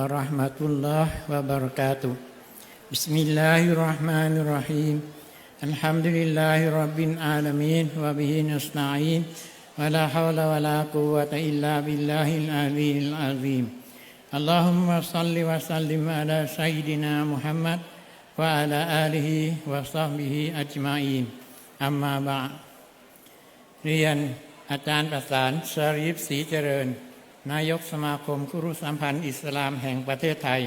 ورحمة الله وبركاته بسم الله الرحمن الرحيم الحمد لله رب العالمين وبه نستعين ولا حول ولا قوة إلا بالله العلي العظيم اللهم صل وسلم على سيدنا محمد وعلى آله وصحبه أجمعين أما بعد เรียนอาจารย์ประสานสรีฟศรีเจริญ นายกสมาคมคุรุสัมพันธ์อิสลามแห่งประเทศไทย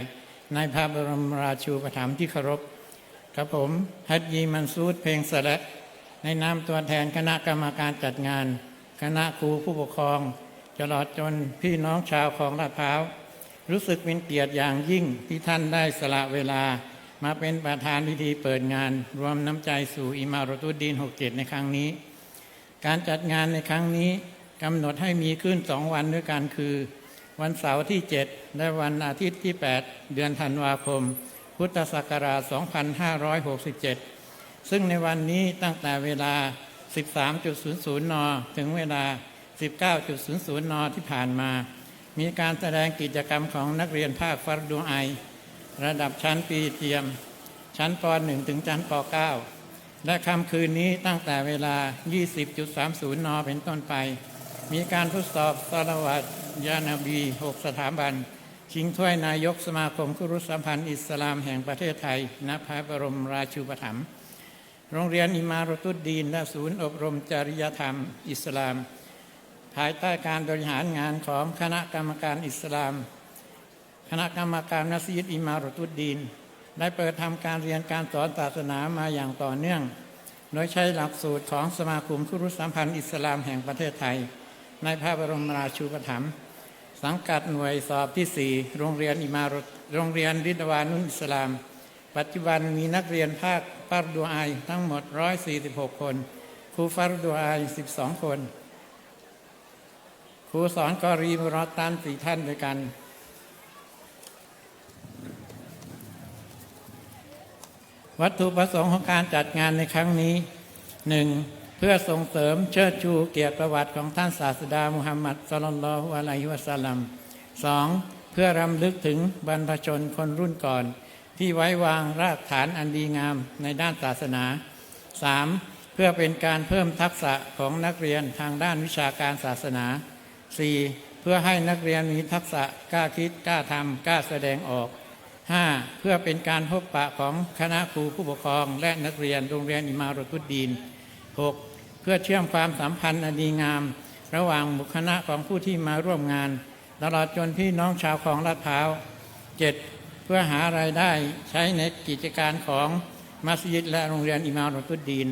ในพระบรมราชูปถัมภ์ที่เคารพกับผมฮัจยีมันซูดเพลงสะละในนามตัวแทนคณะกรรมการจัดงาน คณะครูผู้ปกครองตลอดจนพี่น้องชาวของลาดพร้าว รู้สึกเป็นเกียรติอย่างยิ่งที่ท่านได้สละเวลา มาเป็นประธานพิธีเปิดงาน รวมน้ำใจสู่อิมารตุดดีน 67 ในครั้งนี้ การจัดงานในครั้งนี้ กำหนดให้มีขึ้นสองวันด้วยกันคือ วันเสาร์ที่ 7 และวันอาทิตย์ที่ 8 เดือนธันวาคม พุทธศักราช 2567 ซึ่งในวันนี้ตั้งแต่เวลา 13.00 น ถึงเวลา 19.00 น ที่ผ่านมา มีการแสดงกิจกรรมของนักเรียนภาคฟัรดูไอ ระดับชั้นปีเตรียม ชั้นป .1 ถึงชั้นป .9 และค่ำคืนนี้ตั้งแต่เวลา 20.30 น เป็นต้นไป มีการทดสอบสารวัตรยานาบี6สถาบัน ชิงถ้วยนายกสมาคมคุรุสัมพันธ์อิสลามแห่งประเทศไทยณพระบรมราชูปถัมภ์โรงเรียนอิมารตุดดีนและศูนย์อบรมจริยธรรมอิสลาม ภายใต้การบริหารงานของคณะกรรมการอิสลาม คณะกรรมการมัสยิดอิมารตุดดีน ได้เปิดทำการเรียนการสอนศาสนามาอย่างต่อเนื่อง โดยใช้หลักสูตรของสมาคมคุรุสัมพันธ์อิสลามแห่งประเทศไทย ในพระบรมราชูปถัมภ์สังกัดหน่วยสอบที่ 4 โรงเรียนอิมารตโรงเรียนริดวานุอิสลาม ปัจจุบันมีนักเรียนภาคฟารดูไอทั้งหมด 146 คน ครูฟารดูไอ12 คน ครูสอนกอรีมรอตันสี่ท่านด้วยกันวัตถุประสงค์ของการจัดงานในครั้งนี้หนึ่ง พื่อส่งเสริมเชิดชูเกียรติประวัติของท่านศาสดามุฮัมมัดสลลัลลอฮุอะลัยฮิวะสัลลัมสองเพื่อรำลึกถึงบรรพชนคนรุ่นก่อน ที่ไว้วางรากฐานอันดีงามในด้านศาสนาสามเพื่อเป็นการเพิ่มทักษะของนักเรียนทางด้านวิชาการศาสนา 4. เพื่อให้นักเรียนมีทักษะกล้าคิดกล้าทำกล้าแสดงออก 5. เพื่อเป็นการพบปะของคณะครูผู้ปกครอง และนักเรียนโรงเรียนอิมารตุดดีน 6. เพื่อเชื่อมความสัมพันธ์อันดีงาม ระหว่างบุคณะของผู้ที่มาร่วมงาน ตลอดจนพี่น้องชาวของลาดพร้าว 7. เพื่อหารายได้ใช้ในกิจการของมัสยิดและโรงเรียนอิมารตุดดีน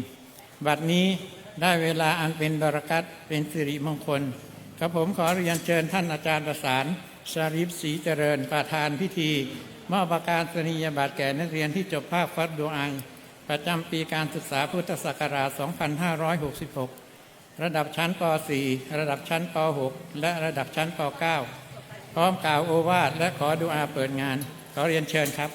บัดนี้ได้เวลาอันเป็นบารักัตเป็นสิริมงคลกับผมขอเรียนเชิญท่านอาจารย์ประสานชาริฟศรีเจริญประธานพิธีมอบประกาศนียบัตรแก่นักเรียนที่จบภาคฟัดดูไอ ประจำปีการศึกษาพุทธศักราช 2566 ระดับชั้นป .4 ระดับชั้นป .6 และระดับชั้นป .9 พร้อมกล่าวโอวาทและขอดุอาเปิดงาน ขอเรียนเชิญครับ